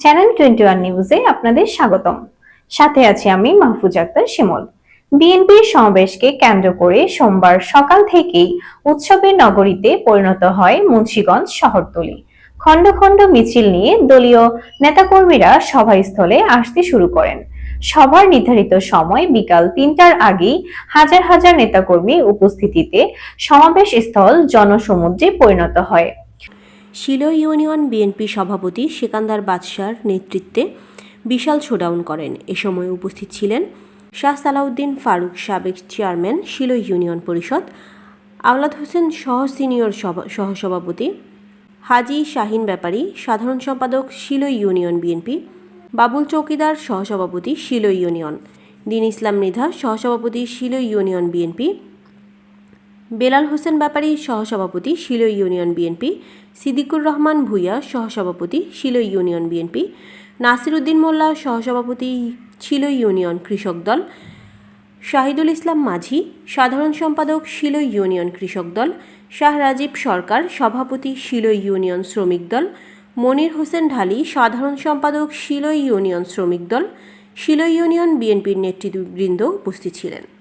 Channel twenty one নিউজে আপনাদের স্বাগতম। সাথে আছি আমি মাহফুজ আক্তার শিমল। বিএনপির সমাবেশকে কেন্দ্র করে সোমবার সকাল থেকেই উৎসবের নগরীতে পরিণত হয় মুন্সিগঞ্জ শহরতলি। খণ্ড খণ্ড মিছিল নিয়ে দলীয় নেতাকর্মীরা সভাস্থলে আসতে শুরু করেন। সভার নির্ধারিত সময় বিকাল তিনটার আগেই হাজার হাজার নেতাকর্মী উপস্থিতিতে সমাবেশ স্থল জনসমুদ্রে পরিণত হয়। শিলো ইউনিয়ন বিএনপি সভাপতি সেকান্দার বাদশার নেতৃত্বে বিশাল শোডাউন করেন। এ সময় উপস্থিত ছিলেন শাহ সালাউদ্দিন ফারুক সাবেক চেয়ারম্যান শিলো ইউনিয়ন পরিষদ, আওলাদ হোসেন সহ সিনিয়র সভা- সহসভাপতি, হাজি শাহিন ব্যাপারী, সাধারণ সম্পাদক শিলো ইউনিয়ন বিএনপি, বাবুল চৌকিদার সহসভাপতি শিলো ইউনিয়ন, দিন ইসলাম মৃধা সহসভাপতি শিলো ইউনিয়ন বিএনপি, বেলাল হোসেন ব্যাপারী সহসভাপতি শিলো ইউনিয়ন বিএনপি সিদ্দিকুর রহমান ভূঁইয়া, সহসভাপতি শিলো ইউনিয়ন বিএনপি। নাসির উদ্দিন মোল্লা, সহসভাপতি শিলো ইউনিয়ন কৃষক দল। শাহিদুল ইসলাম মাঝি, সাধারণ সম্পাদক শিলো ইউনিয়ন কৃষক দল। শাহ রাজীব সরকার, সভাপতি শিলো ইউনিয়ন শ্রমিক দল। মনির হোসেন ঢালি, সাধারণ সম্পাদক শিলো ইউনিয়ন শ্রমিক দল। শিলো ইউনিয়ন বিএনপির নেতৃবৃন্দ উপস্থিত ছিলেন।